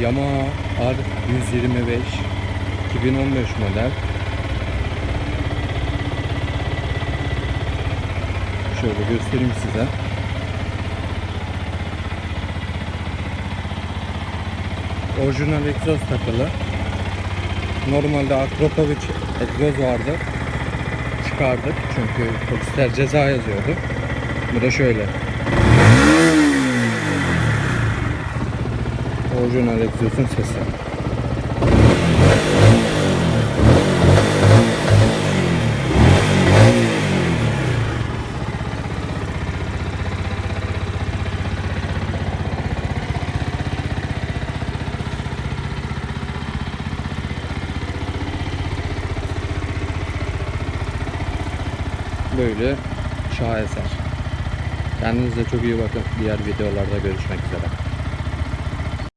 Yamaha R125 2015 model. Şöyle göstereyim size. Orijinal egzoz takılı. Normalde Akropovic egzoz vardı. Çıkardık çünkü polisler ceza yazıyordu. Bu da şöyle. Orijinal egzozun sesi. Böyle şaheser. Kendinize çok iyi bakın. Diğer videolarda görüşmek üzere.